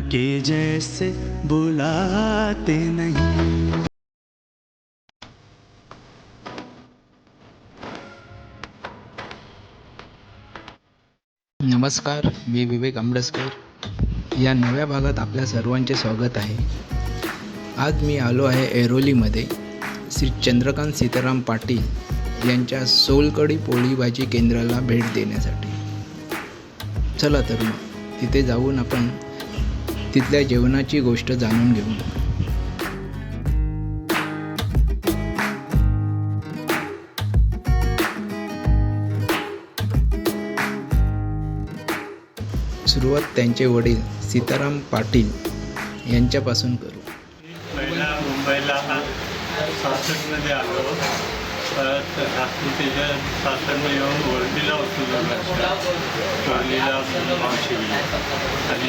के जैसे बुलाते नहीं। नमस्कार मी विवेक आंबडसकर या नव्या भागात आपल्या सर्वांचे स्वागत आहे. आज मी आलो आहे ऐरोलीमध्ये. श्री चंद्रकांत सीताराम पाटील यांच्या सोलकडी पोळी भाजी केंद्राला भेट देण्यासाठी. चला तर मग तिथे जाऊन आपण तिथल्या जेवणाची गोष्ट जाणून घेऊ. सुरुवात त्यांचे वडील सीताराम पाटील यांच्यापासून करू. पहिला मुंबईला हा आलो. परत नागपूरच्या सासरमध्ये येऊन वर्लीला उतरलो. लक्षात आणि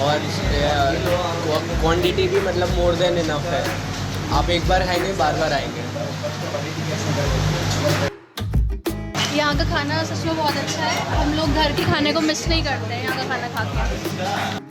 और क्वांटिटी भी मतलब मोर देन इनफ है। आप एक बार खाएँगे, बार बार आएँगे। यहाँ का खाना सच में बहुत अच्छा है। हम लोग घर के खाने को मिस नहीं करते हैं यहाँ का खाना खा के।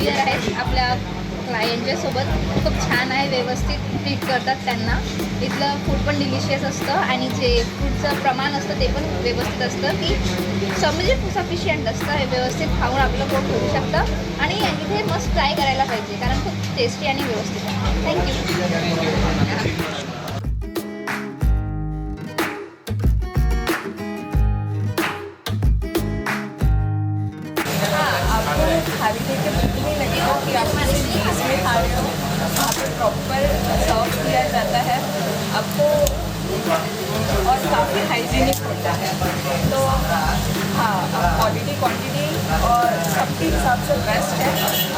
सर्विस आहे आपल्या क्लायंटच्या सोबत खूप छान आहे व्यवस्थित ट्रीट करतात त्यांना. इथलं फूड पण डिलिशियस असतं आणि जे फूडचं प्रमाण असतं ते पण व्यवस्थित असतं. की स- म्हणजे सफिशियंट असतं. हे व्यवस्थित खाऊन आपलं पोट होऊ शकतं आणि इथे मस्त ट्राय करायला पाहिजे कारण खूप टेस्टी आणि व्यवस्थित आहे. थँक्यू आपको खाली देख बिल्कुल नहीं लगेगा कि आप किसी खा रहे हो। वहाँ पे प्रॉपर सर्व किया जाता है। आपको और काफ़ी हाइजीनिक होता है। तो हाँ क्वालिटी क्वांटिटी और सबके हिसाब से बेस्ट है।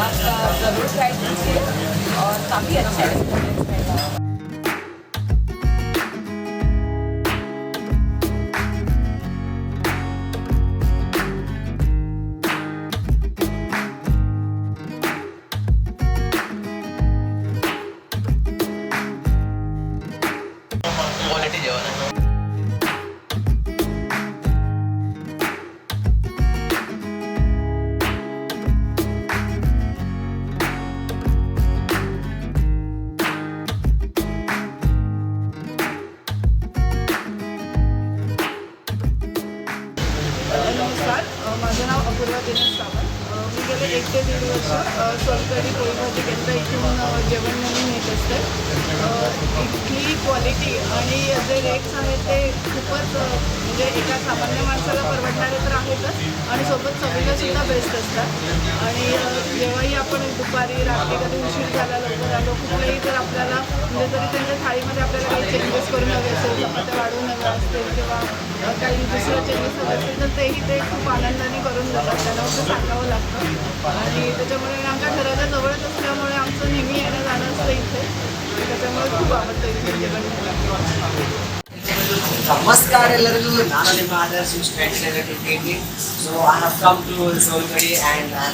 आप ज़रूर ट्राई कीजिए और काफ़ी अच्छा एक्सपीरियंस रहेगा। माझं नाव दिनेश सावंत मी गेले एक ते दीड वर्ष अ, सोलकढी पोळी भाजी केंद्र इथून जेवण म्हणून येत असते. इथली क्वालिटी आणि जे रेट्स आहेत ते खूपच म्हणजे एका सामान्य माणसाला परवडणारे तर आहेतच. आणि सोबत चवीला सुद्धा बेस्ट असतात. आणि जेव्हाही आपण दुपारी रात्री कधी उशीर झाला लवकर आलो कुठल्याही जर आपल्याला म्हणजे तरी त्यांच्या थाळीमध्ये आपल्याला काही चेंजेस करून हवे असेल चपात्या वाढवून हव्या असतील किंवा काही दुसरं चेंजेस हवे असतील तर तेही ते खूप आनंदाने करून देतात. त्यांना फक्त सांगावं लागतं. आणि त्याच्यामुळे आमच्या घराच्या जवळच असल्यामुळे आमचं नेहमी येणं जाणं असतं इथे. त्याच्यामुळे खूप आवडतं इथे जेवण ನಮಸ್ಕಾರ ಎಲ್ಲರಿಗೂ. ನಾನು ನಿಮ್ಮ Adarsh taking so I have come to Solkadi and I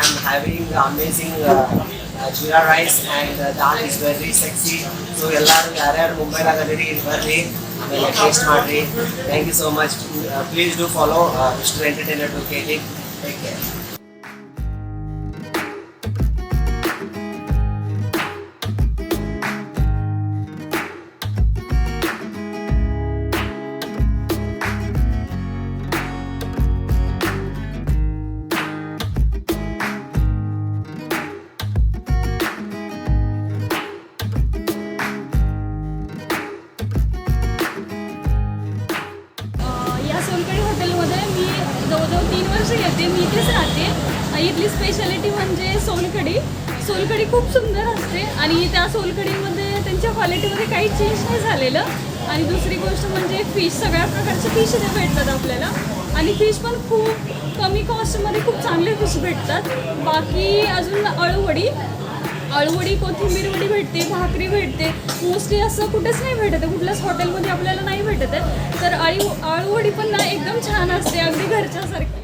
am having amazing jeera rice and dal is very sexy so ಎಲ್ಲರೂ ಯಾರ್ಯಾರು ಮುಂಬೈದಾಗ ಅದೀರಿ ಇಲ್ಲಿ ಬರ್ರಿ ಆಮೇಲೆ ಟೇಸ್ಟ್ ಮಾಡಿರಿ. Thank you so much please do follow mister entertainer to ಕೇಟಿಂಗ್ take care येते. मी इथेच राहते. इथली स्पेशालिटी म्हणजे सोलकढी. सोलकढी खूप सुंदर असते आणि त्या सोलकढीमध्ये त्यांच्या क्वालिटीमध्ये काही चेंज नाही झालेलं. आणि दुसरी गोष्ट म्हणजे फिश सगळ्या प्रकारचे फिश इथे भेटतात आपल्याला. आणि फिश पण खूप कमी कॉस्टमध्ये खूप चांगले फिश भेटतात. बाकी अजून अळूवडी. अळूवडी कोथिंबीर वडी भेटते भाकरी भेटते. मोस्टली असं कुठेच नाही भेटत आहे. कुठल्याच हॉटेलमध्ये आपल्याला नाही भेटत आहे. तर अळी अळूवडी पण ना एकदम छान असते. अगदी घरच्यासारखी.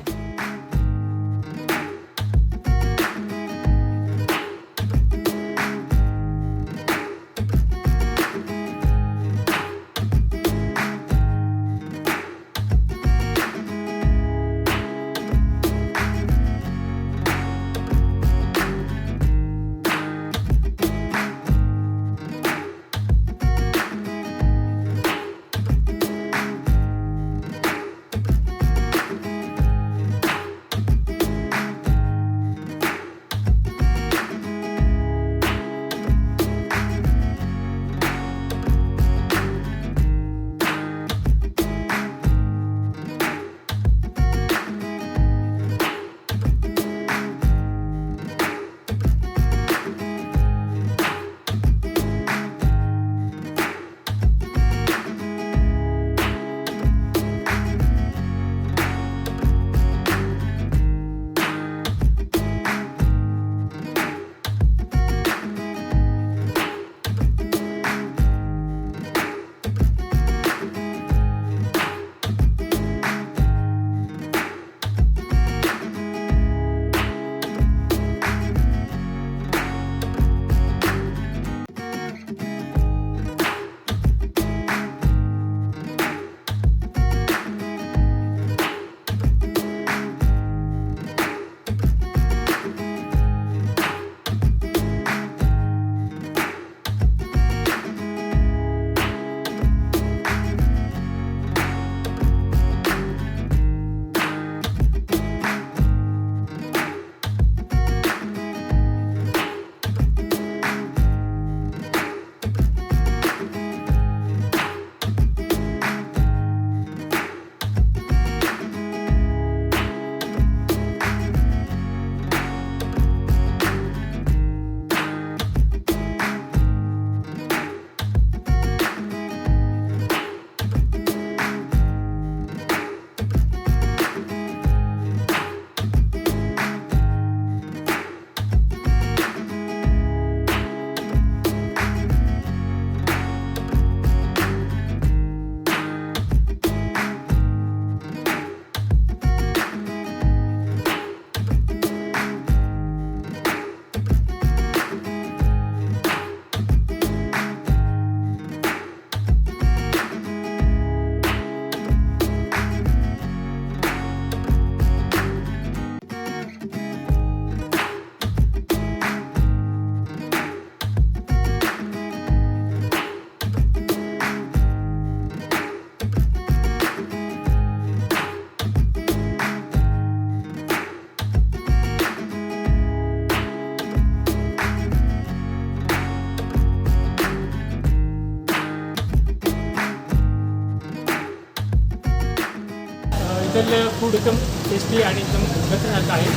फूड एकदम टेस्टी आणि एकदम घरच्यासारखं आहे.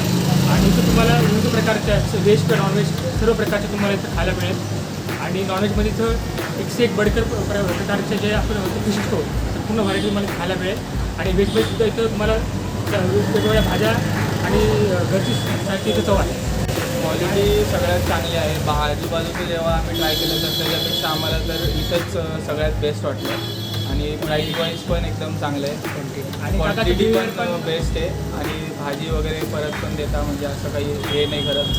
आणि इथं तुम्हाला विविध प्रकारच्या व्हेज किंवा नॉनव्हेज सर्व प्रकारचे तुम्हाला इथं खायला मिळेल. आणि नॉनव्हेजमध्ये इथं एकशे एक बडकर प्र- प्रकारचे जे आपण म्हणतो फिश हो, पूर्ण व्हरायटी तुम्हाला खायला मिळेल. आणि व्हेजमध्ये सुद्धा इथं तुम्हाला वेगवेगळ्या भाज्या आणि घरची सारखी इथं चव आहे. क्वालिटी सगळ्यात चांगली आहे. बा आजूबाजूचं जेव्हा आम्ही ट्राय केलं तर त्याच्यापेक्षा आम्हाला तर इथंच सगळ्यात बेस्ट वाटलं. आणि प्राईस वाईज पण एकदम चांगलं आहे. क्वांटिटी पण बेस्ट आहे. आणि भाजी वगैरे परत पण देता म्हणजे असं काही हे नाही करत.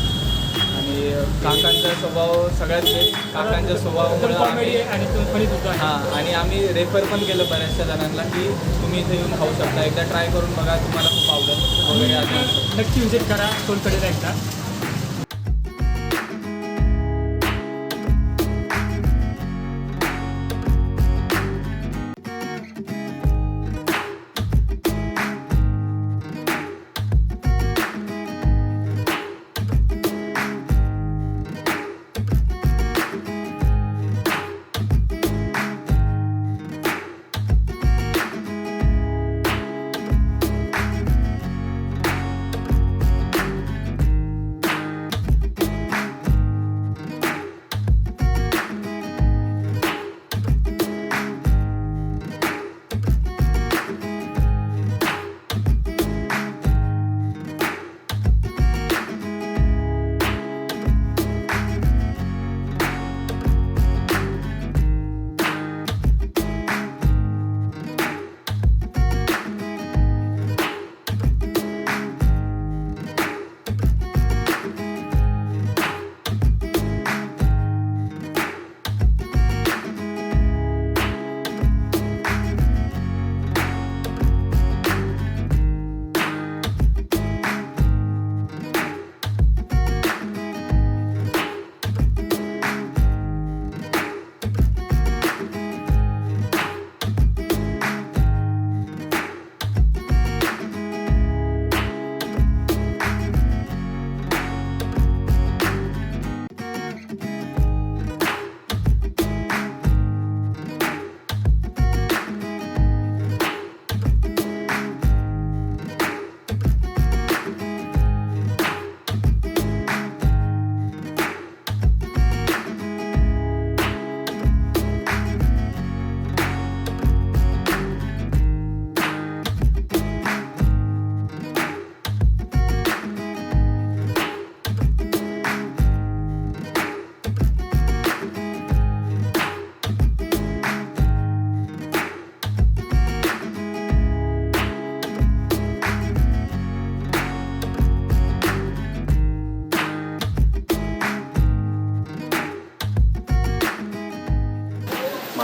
आणि काकांचा स्वभाव सगळ्यात बेस्ट आम्ही सुद्धा आहे हां आणि आम्ही रेफर पण केलं बऱ्याचशा जणांना की तुम्ही इथे येऊन खाऊ शकता. एकदा ट्राय करून बघा तुम्हाला खूप आवडेल. वगैरे नक्की विजिट करा सोलकडेला एकदा.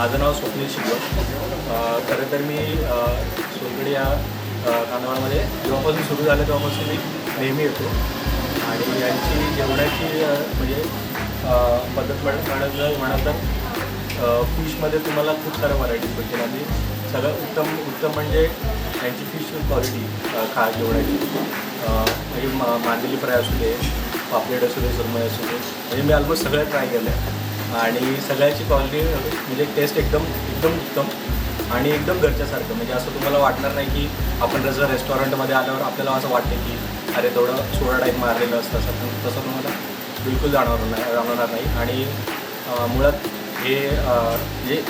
माझं नाव स्वप्नील शिकवण खरं तर मी अ, या अ, जेव्हापासून सुरू झालं तेव्हापासून मी नेहमी येतो. आणि यांची जेवणाची म्हणजे पद्धत म्हण म्हणत जर म्हणाल तर फिशमध्ये तुम्हाला खूप साऱ्या व्हरायटीज भेटतील. आणि सगळं उत्तम उत्तम म्हणजे यांची फिश क्वालिटी खा जेवणाची. म्हणजे मा मांदेली फ्राय असू दे पापलेट असू दे सुरमई असू दे म्हणजे मी ऑलमोस्ट सगळं ट्राय केलं आहे आणि सगळ्याची क्वालिटी म्हणजे टेस्ट एकदम एकदम उत्तम आणि एकदम घरच्यासारखं. म्हणजे असं तुम्हाला वाटणार नाही की आपण जसं रेस्टॉरंटमध्ये आल्यावर आपल्याला असं वाटतं की अरे थोडं सोडा टाईप मारलेलं असतं असं पण तसं तुम्हाला बिलकुल जाणवणार नाही जाणवणार नाही. आणि मुळात हे जे म्हणजे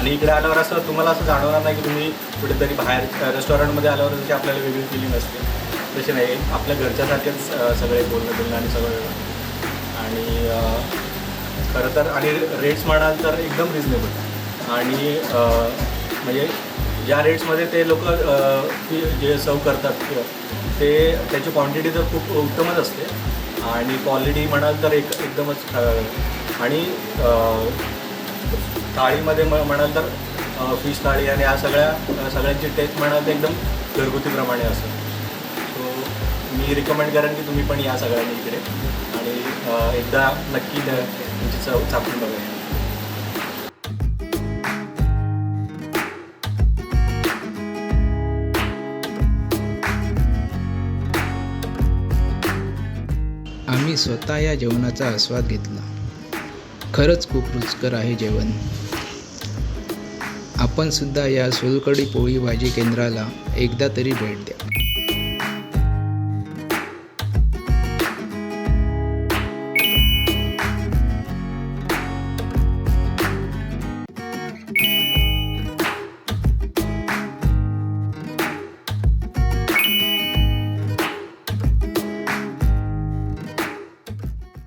आणि इकडे आल्यावर असं तुम्हाला असं जाणवणार नाही की तुम्ही कुठेतरी बाहेर रेस्टॉरंटमध्ये आल्यावर जशी आपल्याला वेगळी फिलिंग असते तसे नाही. आपल्या घरच्यासारखेच सगळे बोलणं बोलणं आणि सगळं आणि खरं तर आणि रेट्स म्हणाल तर एकदम रिजनेबल आणि म्हणजे ज्या रेट्समध्ये ते लोक जे सर्व करतात ते त्याची क्वांटिटी तर खूप उत्तमच असते. आणि क्वालिटी म्हणाल तर एक एकदमच आणि थाळीमध्ये म म्हणाल तर फिश थाळी आणि या सगळ्या सगळ्यांची टेस्ट म्हणाल तर एकदम घरगुतीप्रमाणे असं सो मी रिकमेंड करेन की तुम्ही पण या सगळ्यांनी इकडे. आणि एकदा नक्की त्या- चापून आम्ही स्वतः या जेवणाचा आस्वाद घेतला. खरंच खूप रुचकर आहे जेवण. आपण सुद्धा या सोलकडी पोळी भाजी केंद्राला एकदा तरी भेट द्या.